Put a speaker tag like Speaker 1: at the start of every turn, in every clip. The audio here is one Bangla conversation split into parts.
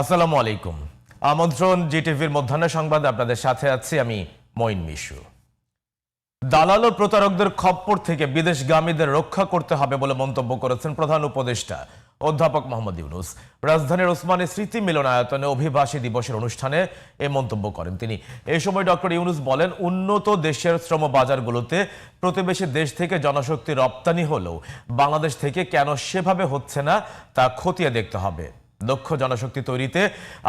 Speaker 1: আসসালামু আলাইকুম। আমন্ত্রণ জিটিভির মধ্যাহ্ন সংবাদে আপনাদের সাথে আছি আমি মঈন মিশু। দালাল ও প্রতারকদের খপ্পর থেকে বিদেশগামীদের রক্ষা করতে হবে বলে মন্তব্য করেছেন প্রধান উপদেষ্টা অধ্যাপক মোহাম্মদ ইউনুস। রাজধানীর ওসমানী স্মৃতি মিলনায়তনে অভিবাসী দিবসের অনুষ্ঠানে এ মন্তব্য করেন তিনি। এই সময় ডক্টর ইউনুস বলেন, উন্নত দেশের শ্রম বাজারগুলোতে প্রতিবেশী দেশ থেকে জনশক্তি রপ্তানি হলেও বাংলাদেশ থেকে কেন সেভাবে হচ্ছে না তা খতিয়ে দেখতে হবে। দক্ষ জনশক্তি তৈরিতে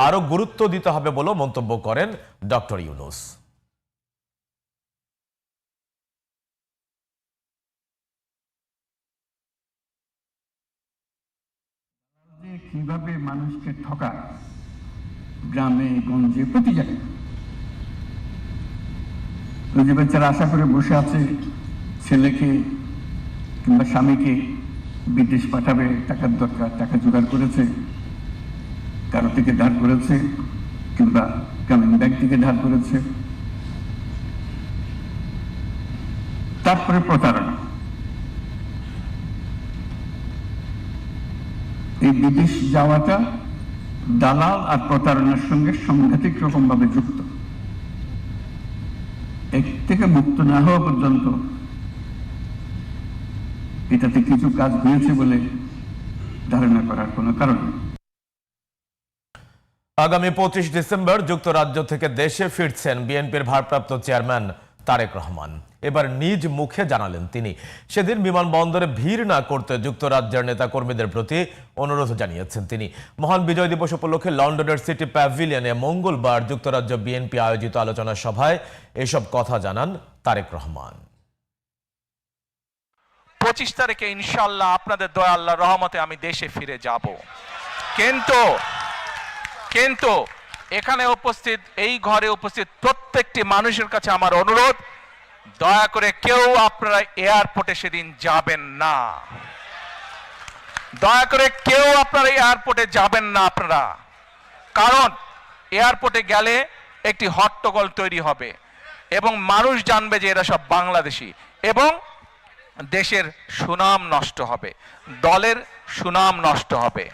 Speaker 1: আরও গুরুত্ব দিতে হবে বলেও মন্তব্য করেন ডক্টর ইউনুস।
Speaker 2: কীভাবে মানুষকে ঠকায়, গ্রামে, গঞ্জে প্রতি জায়গায় বেচারা আশা করে বসে আছে, ছেলেকে কিংবা স্বামীকে বিদেশ পাঠাবে, টাকার দরকার, টাকা জোগাড় করেছে কারও থেকে ধার করেছে কিংবা গ্রামীণ ব্যাংক থেকে ধার করেছে। তারপরে প্রতারণা। এই বিদেশ যাওয়াটা দালাল আর প্রতারণার সঙ্গে সাংঘাতিক রকম ভাবে যুক্ত। এক থেকে মুক্ত না হওয়া পর্যন্ত এটাতে কিছু কাজ হয়েছে বলে ধারণা করার কোনো কারণ নেই।
Speaker 1: আগামী পঁচিশ ডিসেম্বর যুক্তরাজ্য থেকে দেশে ফিরছেন বিএনপির ভারপ্রাপ্ত চেয়ারম্যান তারেক রহমান। এবার নিজ মুখে জানালেন তিনি। সেদিন বিমানবন্দরে ভিড় না করতে যুক্তরাজ্যের নেতাকর্মীদের প্রতি অনুরোধ জানিয়েছেন তিনি। মহান বিজয় দিবস উপলক্ষে লন্ডনের সিটি প্যাভিলিয়নে মঙ্গলবার যুক্তরাজ্য বিএনপি আয়োজিত আলোচনা সভায় এসব কথা জানান তারেক রহমান।
Speaker 3: পঁচিশ তারিখে ইনশাল্লাহ আপনাদের দয়া আল্লাহ রহমতে আমি দেশে ফিরে যাব। কিন্তু কিন্তু এখানে উপস্থিত, এই ঘরে উপস্থিত প্রত্যেকটি মানুষের কাছে আমার অনুরোধ, দয়া করে কেউ আপনারা এয়ারপোর্টে সেদিন যাবেন না। দয়া করে কেউ আপনারা এয়ারপোর্টে যাবেন না আপনারা। কারণ এয়ারপোর্টে গেলে একটি হট্টগোল তৈরি হবে এবং মানুষ জানবে যে এরা সব বাংলাদেশি এবং দেশের সুনাম নষ্ট হবে, দলের সুনাম নষ্ট হবে।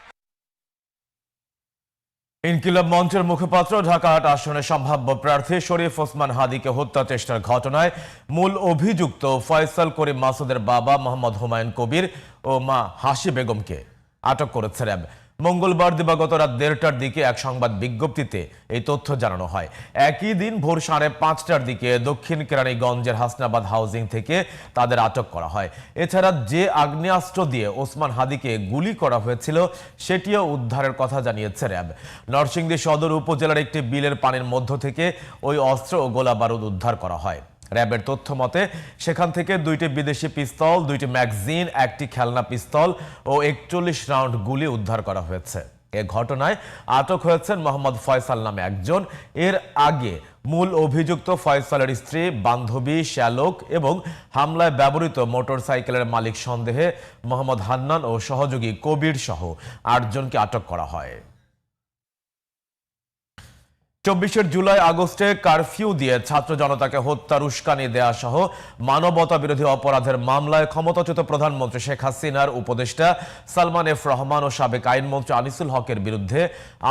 Speaker 1: ইনকিলাব মঞ্চের মুখপাত্র, ঢাকা আট আসনে সম্ভাব্য প্রার্থী শরীফ ওসমান হাদিকে হত্যা চেষ্টার ঘটনায় মূল অভিযুক্ত ফয়সাল করিম মাসুদের বাবা মোহাম্মদ হুমায়ুন কবির ও মা হাসি বেগমকে আটক করেছে র্যাব। মঙ্গলবার দিবাগত রাত দেড়টার দিকে এক সংবাদ বিজ্ঞপ্তিতে এই তথ্য জানানো হয়। একই দিন ভোর সাড়ে পাঁচটার দিকে দক্ষিণ কেরানীগঞ্জের হাসনাবাদ হাউজিং থেকে তাদের আটক করা হয়। এছাড়া যে আগ্নেয়াস্ত্র দিয়ে ওসমান হাদিকে গুলি করা হয়েছিল, সেটিও উদ্ধারের কথা জানিয়েছে র্যাব। নরসিংদী সদর উপজেলার একটি বিলের পানির মধ্য থেকে ওই অস্ত্র ও গোলা বারুদ উদ্ধার করা হয়। র্যাবের তথ্য মতে, সেখান থেকে দুইটি বিদেশি পিস্তল, দুইটি ম্যাগজিন, একটি খেলনা পিস্তল ও একচল্লিশ রাউন্ড গুলি উদ্ধার করা হয়েছে। এ ঘটনায় আটক হয়েছেন মোহাম্মদ ফয়সাল নামে একজন। এর আগে মূল অভিযুক্ত ফয়সালের স্ত্রী, বান্ধবী, শ্যালক এবং হামলায় ব্যবহৃত মোটরসাইকেলের মালিক সন্দেহে মোহাম্মদ হান্নান ও সহযোগী কবির সহ আটজনকে আটক করা হয়। চব্বিশের জুলাই আগস্টে কারফিউ দিয়ে ছাত্র জনতাকে হত্যার উস্কানি দেয়া সহ মানবতা বিরোধী অপরাধের মামলায় ক্ষমতাচ্যুত প্রধানমন্ত্রী শেখ হাসিনার উপদেষ্টা সালমান এফ রহমান ও সাবেক আইনমন্ত্রী আনিসুল হকের বিরুদ্ধে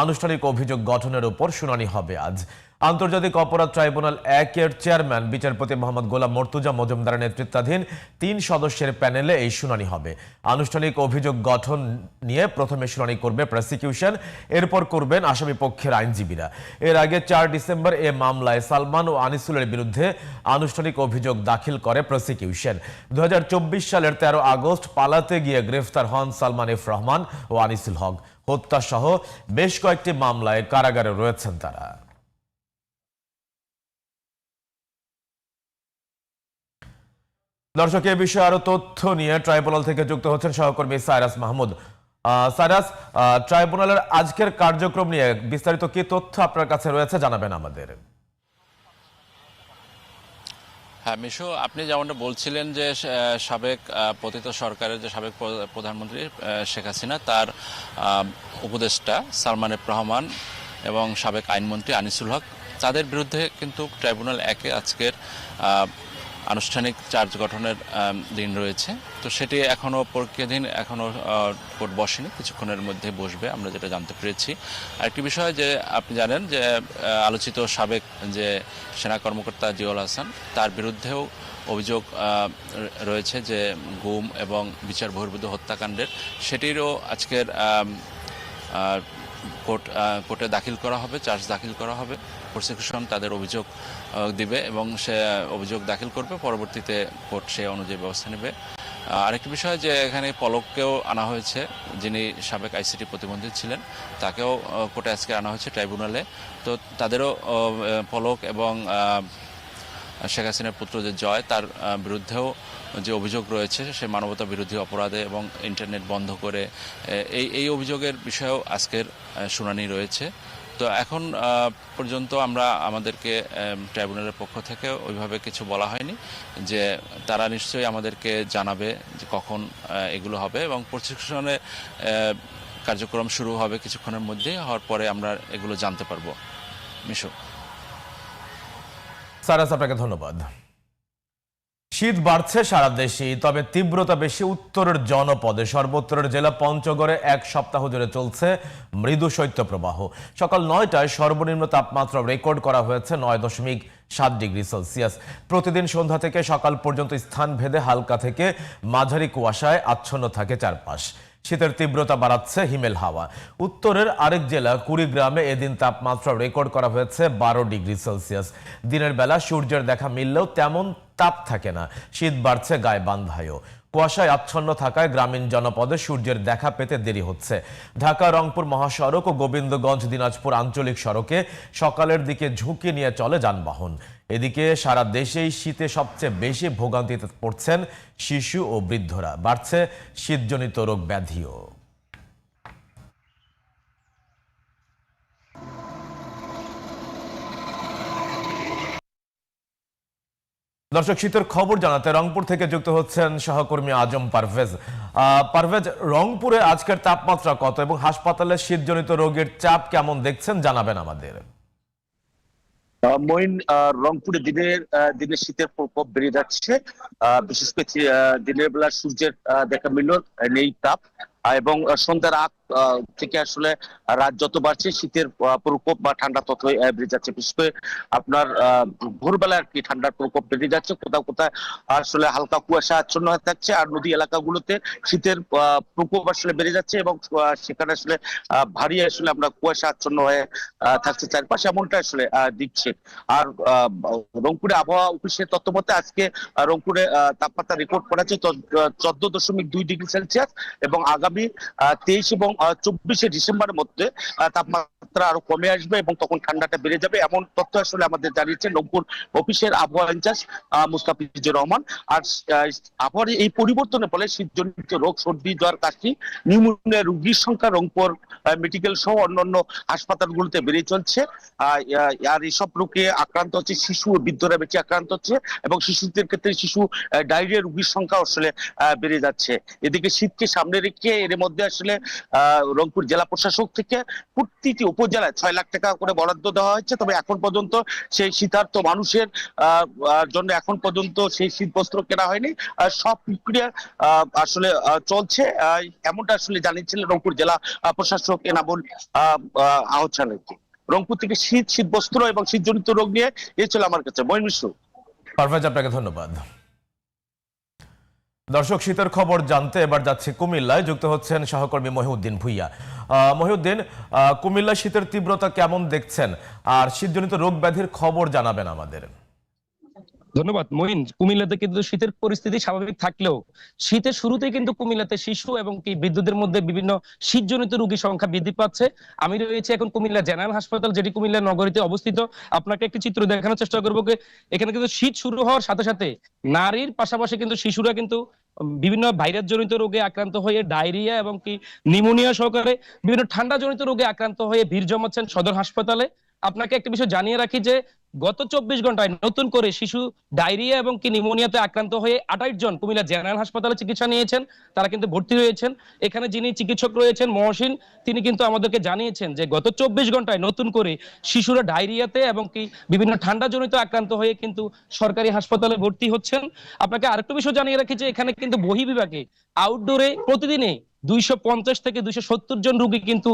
Speaker 1: আনুষ্ঠানিক অভিযোগ গঠনের উপর শুনানি হবে আজ। আন্তর্জাতিক অপরাধ ট্রাইব্যুনাল একের চেয়ারম্যান, বিচারপতি মোহাম্মদ গোলাম মর্তুজা মজুমদারের নেতৃত্বাধীন তিন সদস্যের প্যানেলে এই শুনানি হবে। আনুষ্ঠানিক অভিযোগ গঠন নিয়ে প্রথমে শুনানি করবে প্রসিকিউশন, এরপর করবেন আসামি পক্ষের আইনজীবীরা। এর আগে চার ডিসেম্বর এ মামলায় সালমান ও আনিসুলের বিরুদ্ধে আনুষ্ঠানিক অভিযোগ দাখিল করে প্রসিকিউশন। দু হাজার চব্বিশ সালের তেরো আগস্ট পালাতে গিয়ে গ্রেফতার হন সালমান এফ রহমান ও আনিসুল হক। হত্যা সহ বেশ কয়েকটি মামলায় কারাগারে রয়েছেন তারা। দর্শক, এ বিষয়ে আরও তথ্য নিয়ে ট্রাইব্যুনাল থেকে যুক্ত হচ্ছেন সহকর্মী সাইরাস মাহমুদ। সাইরাস ট্রাইব্যুনালের আজকের কার্যক্রম নিয়ে বিস্তারিত কি তথ্য আপনার কাছে রয়েছে জানাবেন আমাদের।
Speaker 4: হ্যাঁ মিশু, আপনি যেমনটা বলছিলেন যে সাবেক পতিত সরকারের যে সাবেক প্রধানমন্ত্রী শেখ হাসিনা, তার উপদেষ্টা সালমান রহমান এবং সাবেক আইনমন্ত্রী আনিসুল হক, তাদের বিরুদ্ধে কিন্তু ট্রাইব্যুনাল একে আজকের আনুষ্ঠানিক চার্জ গঠনের দিন রয়েছে। তো সেটি এখনও প্রক্রিয়াধীন এখনও কোর্ট বসেনি। কিছুক্ষণের মধ্যে বসবে, আমরা যেটা জানতে পেরেছি। আরেকটি বিষয় যে আপনি জানেন যে আলোচিত সাবেক যে সেনা কর্মকর্তা জিয়াউল হাসান, তার বিরুদ্ধেও অভিযোগ রয়েছে যে গুম এবং বিচার বহির্ভূত হত্যাকাণ্ডের। সেটিরও আজকের কোর্ট কোর্টে দাখিল করা হবে, চার্জ দাখিল করা হবে। প্রসিকিউশন তাদের অভিযোগ দিবে এবং সে অভিযোগ দাখিল করবে। পরবর্তীতে কোর্ট সে অনুযায়ী ব্যবস্থা নেবে। আরেকটি বিষয় যে এখানে পলককেও আনা হয়েছে। যিনি সাবেক আইসিটি প্রতিবন্ধী ছিলেন, তাকেও কোর্টে আজকে আনা হয়েছে ট্রাইব্যুনালে। তো তাদেরও পলক এবং শেখ হাসিনার পুত্র যে জয়, তার বিরুদ্ধেও যে অভিযোগ রয়েছে, সে মানবতা বিরোধী অপরাধে এবং ইন্টারনেট বন্ধ করে এই এই অভিযোগের বিষয়েও আজকের শুনানি রয়েছে। তো এখন পর্যন্ত আমরা আমাদেরকে ট্রাইব্যুনালের পক্ষ থেকে ওইভাবে কিছু বলা হয়নি যে তারা নিশ্চয়ই আমাদেরকে জানাবে যে কখন এগুলো হবে এবং প্রশিক্ষণে কার্যক্রম শুরু হবে কিছুক্ষণের মধ্যে, হওয়ার পরে আমরা এগুলো জানতে পারব। মিশু।
Speaker 1: সারাস, আপনাকে ধন্যবাদ। শীত বাড়ছে সারা দেশে তবে তীব্রতা বেশি উত্তরের জনপদে। সর্বোত্তরের জেলা পঞ্চগড়ে এক সপ্তাহ জুড়ে চলছে মৃদু শৈত্যপ্রবাহ। সকাল নয়টায় সর্বনিম্ন তাপমাত্রা রেকর্ড করা হয়েছে নয় দশমিক সাত ডিগ্রি সেলসিয়াস। প্রতিদিন সন্ধ্যা থেকে সকাল পর্যন্ত স্থান ভেদে হালকা থেকে মাঝারি কুয়াশায় আচ্ছন্ন থাকে চারপাশ। শীতের তীব্রতা বাড়াচ্ছে হিমেল হাওয়া। উত্তরের আরেক জেলা, কুড়িগ্রামে এদিন তাপমাত্রা রেকর্ড করা হয়েছে বারো ডিগ্রি সেলসিয়াস। দিনের বেলা সূর্যের দেখা মিললেও তেমন তাপ থাকে না। শীত বাড়ছে গায়ে বান্ধায়ও কুয়াশায় আচ্ছন্ন থাকায় গ্রামীণ জনপদে সূর্যের দেখা পেতে দেরি হচ্ছে। ঢাকা, রংপুর মহাসড়ক ও গোবিন্দগঞ্জ, দিনাজপুর আঞ্চলিক সড়কে সকালের দিকে ঝুঁকি নিয়ে চলে যানবাহন। এদিকে সারা দেশেই শীতে সবচেয়ে বেশি ভোগান্তিতে পড়ছেন শিশু ও বৃদ্ধরা। বাড়ছে শীতজনিত রোগ ব্যাধিও। দর্শক, শীতের খবর জানাতে রংপুর থেকে যুক্ত হচ্ছেন সহকর্মী আজম পারভেজ। পারভেজ, রংপুরে আজকের তাপমাত্রা কত এবং হাসপাতালে শীতজনিত রোগের চাপ কেমন দেখছেন জানাবেন আমাদের।
Speaker 5: আহ, রংপুরে দিনের দিনের শীতের প্রকোপ বেড়ে যাচ্ছে। বিশেষ করে দিনের বেলা সূর্যের দেখা মিলল নেই তাপ। এবং সন্ধ্যার আগ থেকে আসলে রাত যত বাড়ছে, শীতের প্রকোপ বা ঠান্ডা তত বেড়ে যাচ্ছে। বিশেষ করে আপনার ভোরবেলা আর কি ঠান্ডার প্রকোপ বেড়ে যাচ্ছে। কোথাও কোথাও আসলে হালকা কুয়াশা আচ্ছন্ন হয়ে থাকছে আর নদী এলাকাগুলোতে শীতের প্রকোপ আসলে বেড়ে যাচ্ছে এবং সেখানে আসলে ভারী আসলে আমরা কুয়াশা আচ্ছন্ন হয়ে থাকছে। চারপাশে এমনটা আসলে দিচ্ছে। আর রংপুরে আবহাওয়া অফিসের তথ্য মতে আজকে রংপুরে তাপমাত্রা রেকর্ড করা হচ্ছে চোদ্দ দশমিক দুই ডিগ্রি সেলসিয়াস এবং আগামী তেইশ এবং চব্বিশে ডিসেম্বরের মধ্যে তাপমাত্রা আরও কমে আসবে এবং তখন ঠান্ডাটা বেড়ে যাবে এমন তথ্য আসলে আমাদের জানিয়েছে রংপুর অফিসের আবহাওয়া ইনচার্জ মুস্তাফিজুর রহমান। আর আবহাওয়ার এই পরিবর্তনের ফলে শীতজনিত রোগ সর্দি জ্বর কাশি নিউমোনিয়া রোগীর সংখ্যা রংপুর মেডিকেল সহ অন্যান্য হাসপাতালগুলোতে বেড়ে চলছে। আর এইসব রোগে আক্রান্ত হচ্ছে শিশু ও বৃদ্ধরা বেশি আক্রান্ত হচ্ছে এবং শিশুদের ক্ষেত্রে শিশু ডায়রিয়া রোগীর সংখ্যা আসলে বেড়ে যাচ্ছে। এদিকে শীতকে সামনে রেখে এর মধ্যে আসলে আহ, রংপুর জেলা প্রশাসক থেকে প্রতিটি উপজেলায় ছয় লাখ টাকা করে বরাদ্দ দেওয়া হয়েছে। তবে এখন পর্যন্ত সেই শীতার্থ মানুষের জন্য এখন পর্যন্ত সেই শীত বস্ত্র কেনা হয়নি। সব প্রক্রিয়া আসলে চলছে। এমনটা আসলে জানিয়েছিলেন রংপুর জেলা প্রশাসক এনামুল আহ, আহ, আহসান রংপুর থেকে শীত শীত বস্ত্র এবং শীতজনিত রোগ নিয়ে এ ছিল আমার কাছে। মহিন মিশ্র।
Speaker 1: পারভেজ আপনাকে ধন্যবাদ। দর্শক, শীতের খবর জানতে এবার যাচ্ছে কুমিল্লায়। যুক্ত হচ্ছেন সহকর্মী মহিউদ্দিন ভুইয়া। মহিউদ্দিন কুমিল্লা শীতের তীব্রতা কেমন দেখছেন? আর শীতজনিত রোগ ব্যাধির খবর জানাবেন আমাদের।
Speaker 6: ধন্যবাদ। মঈন, কুমিল্লাতে কিন্তু শীতের পরিস্থিতি স্বাভাবিক থাকলেও শীতের শুরুতে কিন্তু কুমিল্লাতে শিশু এবং কি বিদ্যুতের মধ্যে বিভিন্ন শীতজনিত রোগীর সংখ্যা বৃদ্ধি পাচ্ছে। আমি রয়েছে এখন কুমিল্লা জেনারেল হাসপাতাল, যেটি কুমিল্লা নগরীতে অবস্থিত। আপনাকে একটি চিত্র দেখানোর চেষ্টা করব এখানে কিন্তু শীত শুরু হওয়ার সাথে সাথে নারীর পাশাপাশি কিন্তু শিশুরা কিন্তু বিভিন্ন ভাইরাস জনিত রোগে আক্রান্ত হয়ে ডায়রিয়া এবং কি নিউমোনিয়া সহকারে বিভিন্ন ঠান্ডা জনিত রোগে আক্রান্ত হয়ে ভিড় জমাচ্ছেন সদর হাসপাতালে। আপনাকে একটা বিষয় জানিয়ে রাখি যে, গত চব্বিশ ঘন্টায় নতুন করে শিশু ডায়রিয়া এবং কি নিউমোনিয়াতে আক্রান্ত হয়ে আঠাইশ জন কুমিল্লা জেনারেল হাসপাতালে চিকিৎসা নিয়েছেন। তারা কিন্তু ভর্তি হয়েছেন। এখানে যিনি চিকিৎসক রয়েছেন মহসিন, তিনি কিন্তু আমাদেরকে জানিয়েছেন যে, গত চব্বিশ ঘন্টায় নতুন করে শিশুরা ডায়রিয়াতে এবং কি বিভিন্ন ঠান্ডা জনিত আক্রান্ত হয়ে কিন্তু সরকারি হাসপাতালে ভর্তি হচ্ছেন। আপনাকে আরেকটু বিষয় জানিয়ে রাখি যে, এখানে কিন্তু বহি বিভাগে আউটডোরে প্রতিদিনে দুইশো পঞ্চাশ থেকে দুইশো সত্তর জন রুগী কিন্তু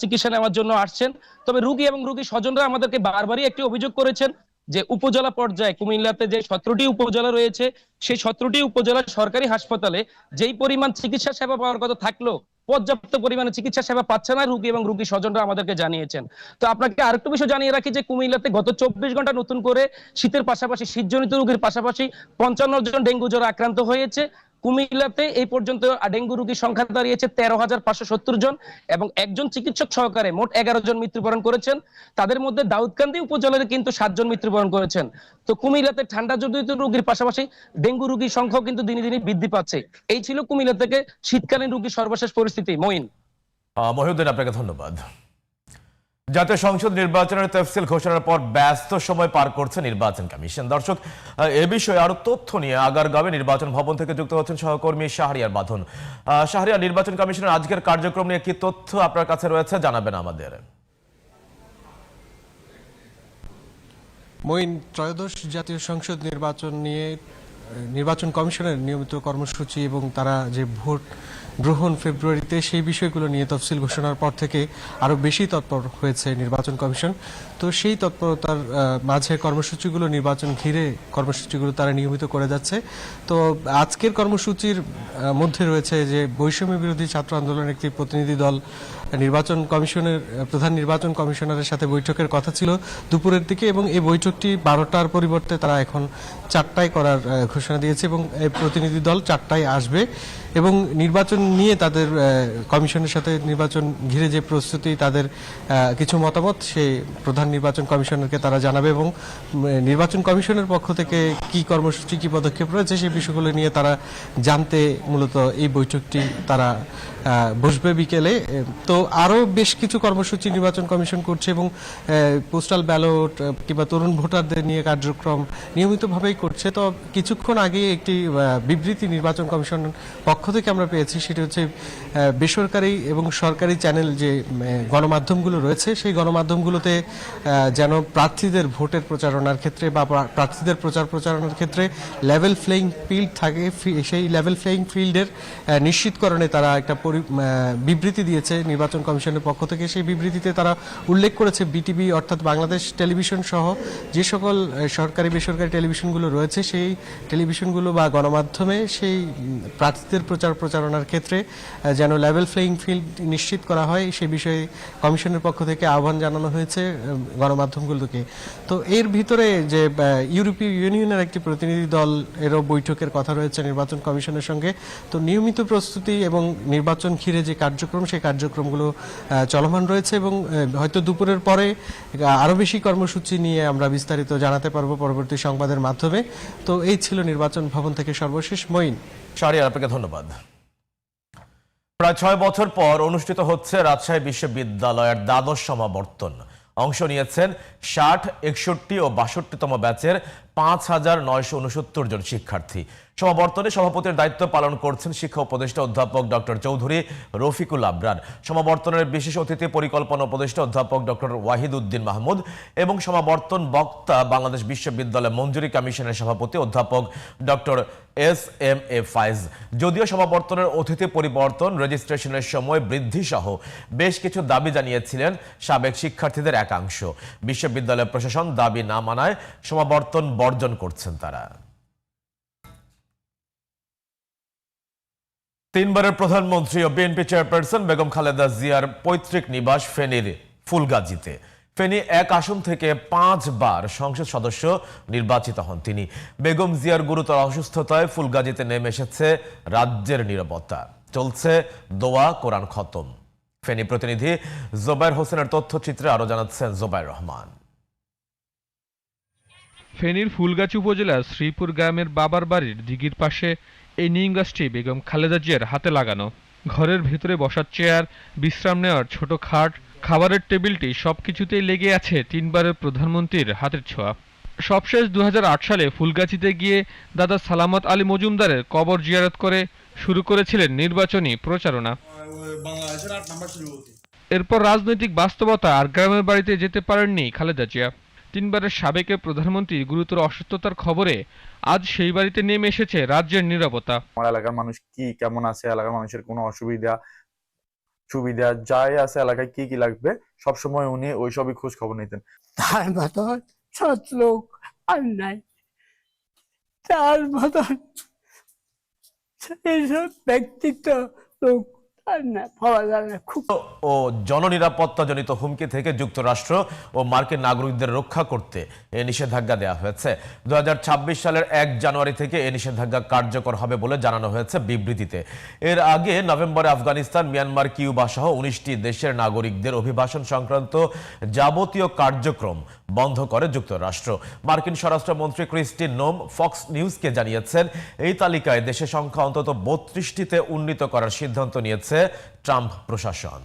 Speaker 6: চিকিৎসা নেওয়ার জন্য আসছেন। তবে রুগী এবং রুগী স্বজনরা আমাদেরকে বারবারই একটি অভিযোগ করেছেন যে উপজেলা পর্যায়ে, কুমিল্লাতে যে সতেরোটি উপজেলা রয়েছে, সেই সতেরোটি উপজেলার সরকারি হাসপাতালে যেই পরিমাণ চিকিৎসা সেবা পাওয়ার কথা থাকলেও পর্যাপ্ত পরিমাণে চিকিৎসা সেবা পাচ্ছে না রুগী এবং রুগী স্বজনরা আমাদেরকে জানিয়েছেন। তো আপনাকে আরেকটু বিষয় জানিয়ে রাখি যে কুমিল্লাতে গত চব্বিশ ঘণ্টা নতুন করে শীতের পাশাপাশি, শীতজনিত রোগীর পাশাপাশি পঞ্চান্ন জন ডেঙ্গু জ্বরে আক্রান্ত হয়েছে। কুমিল্লাতে এই পর্যন্ত ডেঙ্গু রোগীর সংখ্যা দাঁড়িয়েছে তেরো হাজার পাঁচশো সত্তর জন এবং একজন চিকিৎসক সহকারে মোট এগারো জন মৃত্যুবরণ করেছেন। তাদের মধ্যে দাউদকান্দি উপজেলার কিন্তু সাতজন মৃত্যুবরণ করেছেন। তো কুমিল্লাতে ঠান্ডা জনিত রোগীর পাশাপাশি ডেঙ্গু রোগীর সংখ্যাও কিন্তু দিনে দিনে বৃদ্ধি পাচ্ছে। এই ছিল কুমিল্লা থেকে শীতকালীন রোগীর সর্বশেষ পরিস্থিতি।
Speaker 1: আহ, মহিউদ্দিন আপনাকে ধন্যবাদ। জাতীয় সংসদ নির্বাচনের তফসিল ঘোষণার পর ব্যস্ত সময় পার করছে নির্বাচন কমিশন। দর্শক, এ বিষয়ে আরও তথ্য নিয়ে আগারগাঁওয়ে নির্বাচন ভবন থেকে যুক্ত হচ্ছেন সহকর্মী শাহরিয়ার বাঁধন। শাহরিয়ার, নির্বাচন কমিশনের আজকের কার্যক্রম নিয়ে কি তথ্য আপনার কাছে রয়েছে জানাবেন আমাদের।
Speaker 7: মঈন, ত্রয়োদশ জাতীয় সংসদ নির্বাচন নিয়ে, নির্বাচন কমিশনের নিয়মিত কর্মসূচি এবং তারা যে ভোট গ্রহণ ফেব্রুয়ারিতে সেই বিষয়গুলো নিয়ে তফসিল ঘোষণার পর থেকে আরও বেশি তৎপর হয়েছে নির্বাচন কমিশন। তো সেই তৎপরতার মাঝে কর্মসূচিগুলো, নির্বাচন ঘিরে কর্মসূচিগুলো তারা নিয়মিত করে যাচ্ছে। তো আজকের কর্মসূচির মধ্যে রয়েছে যে বৈষম্য বিরোধী ছাত্র আন্দোলনের একটি প্রতিনিধি দল নির্বাচন কমিশনের, প্রধান নির্বাচন কমিশনারের সাথে বৈঠকের কথা ছিল দুপুরের দিকে এবং এই বৈঠকটি বারোটার পরিবর্তে তারা এখন চারটায় করার ঘোষণা দিয়েছে এবং প্রতিনিধি দল চারটায় আসবে এবং নির্বাচন নিয়ে তাদের কমিশনের সাথে নির্বাচন ঘিরে যে প্রস্তুতি তাদের কিছু মতামত সে প্রধান নির্বাচন কমিশনারকে তারা জানাবে এবং নির্বাচন কমিশনের পক্ষ থেকে কি কর্মসূচি, কি পদক্ষেপ রয়েছে সেই বিষয়গুলো নিয়ে তারা জানতে মূলত এই বৈঠকটি তারা বসবে বিকেলে। তো আরও বেশ কিছু কর্মসূচি নির্বাচন কমিশন করছে এবং পোস্টাল ব্যালট কিংবা তরুণ ভোটারদের নিয়ে কার্যক্রম নিয়মিতভাবেই করছে। তো কিছুক্ষণ আগে একটি বিবৃতি নির্বাচন কমিশন পক্ষ থেকে আমরা পেয়েছি। সেটি হচ্ছে বেসরকারি এবং সরকারি চ্যানেল যে গণমাধ্যমগুলো রয়েছে, সেই গণমাধ্যমগুলোতে যেন প্রার্থীদের ভোটের প্রচারণার ক্ষেত্রে বা প্রার্থীদের প্রচার প্রচারণার ক্ষেত্রে লেভেল ফ্লেইং ফিল্ড থাকে। সেই লেভেল ফ্লেইং ফিল্ডের নিশ্চিতকরণে তারা একটা বিবৃতি দিয়েছে নির্বাচন কমিশনের পক্ষ থেকে। সেই বিবৃতিতে তারা উল্লেখ করেছে বিটিভি অর্থাৎ বাংলাদেশ টেলিভিশন সহ যে সকল সরকারি বেসরকারি টেলিভিশনগুলো রয়েছে, সেই টেলিভিশনগুলো বা গণমাধ্যমে সেই প্রার্থীদের প্রচার প্রচারণার ক্ষেত্রে যেন লেভেল ফ্লেইং ফিল্ড নিশ্চিত করা হয়, সে বিষয়ে কমিশনের পক্ষ থেকে আহ্বান জানানো হয়েছে গণমাধ্যমগুলোকে। তো এর ভিতরে যে ইউরোপীয় ইউনিয়নের একটি প্রতিনিধি দল এরও বৈঠকের কথা রয়েছে নির্বাচন কমিশনের সঙ্গে। তো নিয়মিত প্রস্তুতি এবং নির্বাচন ঘিরে যে কার্যক্রম সেই কার্যক্রমগুলো চলমান রয়েছে এবং হয়তো দুপুরের পরে আহ, আরও বেশি কর্মসূচি নিয়ে আমরা বিস্তারিত জানাতে পারব পরবর্তী সংবাদের মাধ্যমে। তো এই ছিল নির্বাচন ভবন থেকে সর্বশেষ। মঈন।
Speaker 1: শাহরিয়ার আপনাকে ধন্যবাদ। প্রায় ছয় বছর পর অনুষ্ঠিত হচ্ছে রাজশাহী বিশ্ববিদ্যালয়ের দ্বাদশ সমাবর্তন। অংশ নিয়েছেন ষাট একষট্টি ও বাষট্টিতম ব্যাচের পাঁচ হাজার নয়শো উনসত্তর জন শিক্ষার্থী। সমাবর্তনে সভাপতির দায়িত্ব পালন করছেন শিক্ষা উপদেষ্টা অধ্যাপক ডক্টর চৌধুরী রফিকুল আবরার সমাবর্তনের বিশেষ অতিথি পরিকল্পনা উপদেষ্টা অধ্যাপক ডক্টর ওয়াহিদ উদ্দিন মাহমুদ এবং সমাবর্তন বক্তা বাংলাদেশ বিশ্ববিদ্যালয় মঞ্জুরি কমিশনের সভাপতি অধ্যাপক doctor S M A Faiz যদিও সমাবর্তনের অতিথি পরিবর্তন, রেজিস্ট্রেশনের সময় বৃদ্ধি সহ বেশ কিছু দাবি জানিয়েছিলেন সাবেক শিক্ষার্থীদের একাংশ। বিশ্ববিদ্যালয় প্রশাসন দাবি না মানায় সমাবর্তন বর্জন করছেন তারা। তিনবারের প্রধানমন্ত্রী ও বিএনপি চেয়ারপারসন বেগম খালেদা জিয়ার পৈতৃক নিবাস ফেনীর ফুলগাজীতে। ফেনী এক আসন থেকে পাঁচবার সংসদ সদস্য নির্বাচিত হন তিনি। বেগম জিয়ার গুরুতর অসুস্থতায় ফুলগাজীতে নেমে এসেছে রাজ্যের নিরাপত্তা। চলছে দোয়া, কোরআন খতম। ফেনী প্রতিনিধি জোবাইর হোসেনের তথ্যচিত্রে আরও জানাচ্ছেন জোবাইর রহমান।
Speaker 8: ফেনীর ফুলগাছি উপজেলার শ্রীপুর গ্রামের বাবার বাড়ির দিঘির পাশে এই নিম গাছটি বেগম খালেদা জিয়ার হাতে লাগানো। ঘরের ভেতরে বসার চেয়ার, বিশ্রাম নেওয়ার ছোট খাট, খাবারের টেবিলটি সবকিছুতেই লেগে আছে তিনবারের প্রধানমন্ত্রীর হাতের ছোঁয়া। সবশেষ দু সালে ফুলগাছিতে গিয়ে দাদা সালামত আলী মজুমদারের কবর জিয়ারত করে শুরু করেছিলেন নির্বাচনী প্রচারণা। এরপর রাজনৈতিক বাস্তবতা আর গ্রামের বাড়িতে যেতে পারেননি খালেদা জিয়া। তিনবারের সাবেকের প্রধানমন্ত্রী গুরুতর অসুস্থতার খবরে আজ সেই বাড়িতে নেমে এসেছে রাজ্যের নিরাপত্তা।
Speaker 9: আমার এলাকার মানুষ কি কেমন আছে এলাকার মানুষের কোনো অসুবিধা? সুবিধা যাই আছে এলাকায় কি কি লাগবে? সবসময় উনি ওইসবই খোঁজ খবর নিতেন।
Speaker 10: তার মতন সৎ লোক আর নাই। তার মতন এইসব ব্যক্তিত্ব লোক
Speaker 1: ও জননিরাপত্তাজনিত হুমকি থেকে যুক্তরাষ্ট্র ও মার্কিন নাগরিকদের রক্ষা করতে এ নিষেধাজ্ঞা দেওয়া হয়েছে। দুই হাজার ছাব্বিশ সালের এক জানুয়ারি থেকে এ নিষেধাজ্ঞা কার্যকর হবে বলে জানানো হয়েছে বিবৃতিতে। এর আগে নভেম্বরে আফগানিস্তান, মিয়ানমার, কিউবা সহ উনিশটি দেশের নাগরিকদের অভিবাসন সংক্রান্ত যাবতীয় কার্যক্রম বন্ধ করে যুক্তরাষ্ট্র। মার্কিন স্বরাষ্ট্রমন্ত্রী ক্রিস্টিন নোম ফক্স নিউজকে জানিয়েছেন, এই তালিকায় দেশের সংখ্যা অন্তত বত্রিশটিতে উন্নীত করার সিদ্ধান্ত নিয়েছে ট্রাম্প প্রশাসন।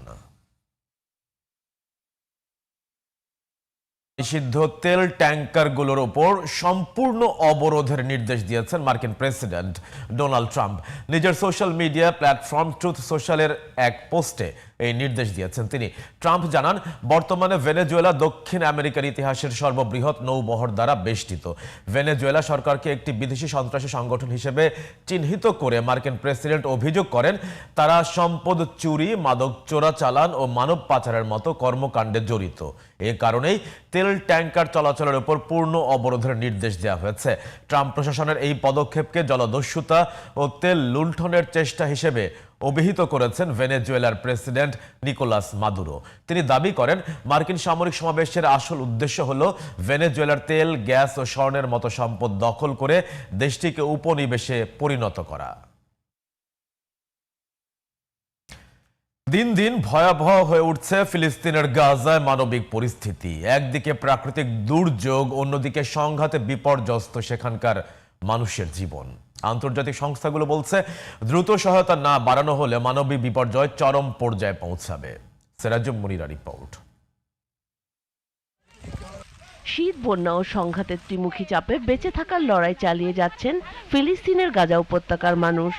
Speaker 1: নিষিদ্ধ তেল ট্যাঙ্কারগুলোর ওপর সম্পূর্ণ অবরোধের নির্দেশ দিয়েছেন মার্কিন প্রেসিডেন্ট ডোনাল্ড ট্রাম্প। নিজের সোশ্যাল মিডিয়া প্ল্যাটফর্ম ট্রুথ সোশ্যালের এক পোস্টে এই নির্দেশ দিয়েছেন তিনি। ট্রাম্প জানান, বর্তমানে ভেনেজুয়েলা দক্ষিণ আমেরিকার ইতিহাসের সর্ববৃহৎ নৌবহর দ্বারা বেষ্টিত। ভেনেজুয়েলা সরকারকে একটি বিদেশি সন্ত্রাসী সংগঠন হিসেবে চিহ্নিত করে মার্কিন প্রেসিডেন্ট অভিযোগ করেন, তারা সম্পদ চুরি, মাদক চোরাচালান ও মানব পাচারের মতো কর্মকাণ্ডে জড়িত। এ কারণেই তেল ট্যাঙ্কার চলাচলের উপর পূর্ণ অবরোধের নির্দেশ দেওয়া হয়েছে। ট্রাম্প প্রশাসনের এই পদক্ষেপকে জলদস্যুতা ও তেল লুণ্ঠনের চেষ্টা হিসেবে অভিহিত করেছেন ভেনেজুয়েলার প্রেসিডেন্ট নিকোলাস মাদুরো। তিনি দাবি করেন, মার্কিন সামরিক সমাবেশের আসল উদ্দেশ্য হল ভেনেজুয়েলার তেল, গ্যাস ও স্বর্ণের মতো সম্পদ দখল করে দেশটিকে উপনিবেশে পরিণত করা। দিন দিন ভয়াবহ হয়ে উঠছে ফিলিস্তিনের গাজায় মানবিক পরিস্থিতি। একদিকে প্রাকৃতিক দুর্যোগ, অন্যদিকে সংঘাতে বিপর্যস্ত সেখানকার মানুষের জীবন। আন্তর্জাতিক সংস্থাগুলো বলছে, দ্রুত সহায়তা না বাড়ানো হলে মানবিক বিপর্যয় চরম পর্যায়ে পৌঁছাবে। সেরাজুম মুনিরা রিপোর্ট।
Speaker 11: শীত, বন্যা ও সংঘাতের ত্রিমুখী চাপে বেঁচে থাকার লড়াই চালিয়ে যাচ্ছেন ফিলিস্তিনের গাজা উপত্যকার মানুষ।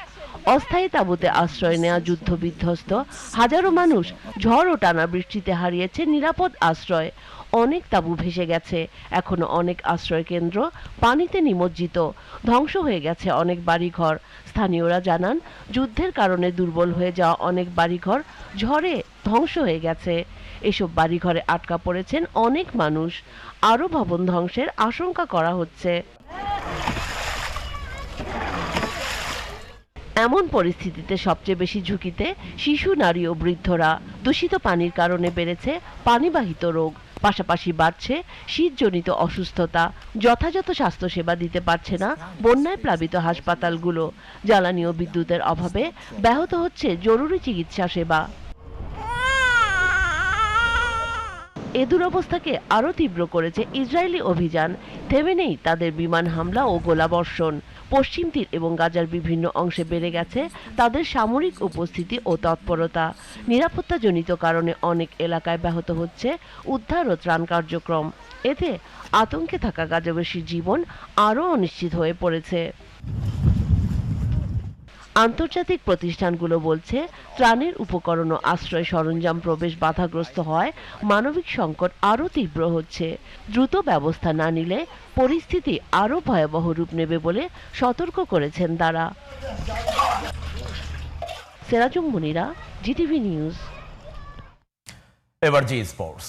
Speaker 11: অস্থায়ী তাঁবুতে আশ্রয় নেওয়া যুদ্ধ বিধ্বস্ত হাজারো মানুষ ঝড় ও টানা বৃষ্টিতে হারিয়েছে নিরাপদ আশ্রয়। অনেক তাঁবু ভেসে গেছে। এখনও অনেক আশ্রয় কেন্দ্র পানিতে নিমজ্জিত। ধ্বংস হয়ে গেছে অনেক বাড়িঘর। স্থানীয়রা জানান, যুদ্ধের কারণে দুর্বল হয়ে যাওয়া অনেক বাড়িঘর ঝড়ে ধ্বংস হয়ে গেছে। এসব বাড়িঘরে আটকা পড়েছেন অনেক মানুষ। আরও ভবন ধ্বংসের আশঙ্কা করা হচ্ছে। এমন পরিস্থিতিতে সবচেয়ে বেশি ঝুঁকিতে শিশু, নারী ও বৃদ্ধরা। দূষিত পানির কারণে বেড়েছে পানিবাহিত রোগ। পাশাপাশি বাড়ছে শীতজনিত অসুস্থতা, যথাযথ স্বাস্থ্যসেবা দিতে পারছে না বন্যায় প্লাবিত হাসপাতালগুলো। জ্বালানি ও বিদ্যুতের অভাবে ব্যাহত হচ্ছে জরুরি চিকিৎসা সেবা। এ দুরবস্থাকে আরও তীব্র করেছে ইসরায়েলি অভিযান। থেমে নেই তাদের বিমান হামলা ও গোলাবর্ষণ। পশ্চিম তীর এবং গাজার বিভিন্ন অংশে বেড়ে গেছে তাদের সামরিক উপস্থিতি ও তৎপরতা। নিরাপত্তাজনিত কারণে অনেক এলাকায় ব্যাহত হচ্ছে উদ্ধার ও ত্রাণ কার্যক্রম। এতে আতঙ্কে থাকা গাজাবাসীর জীবন আরও অনিশ্চিত হয়ে পড়েছে। আন্তর্জাতিক প্রতিষ্ঠানগুলো বলছে, ত্রাণের উপকরণ ও আশ্রয় সরঞ্জাম প্রবেশ বাধাগ্রস্ত হয় মানবিক সংকট আরও তীব্র হচ্ছে। দ্রুত ব্যবস্থা না নিলে পরিস্থিতি আরও ভয়াবহ রূপ নেবে বলে সতর্ক করেছেন তারা। Serajum Munira GTV news.
Speaker 1: এবার জি স্পোর্টস।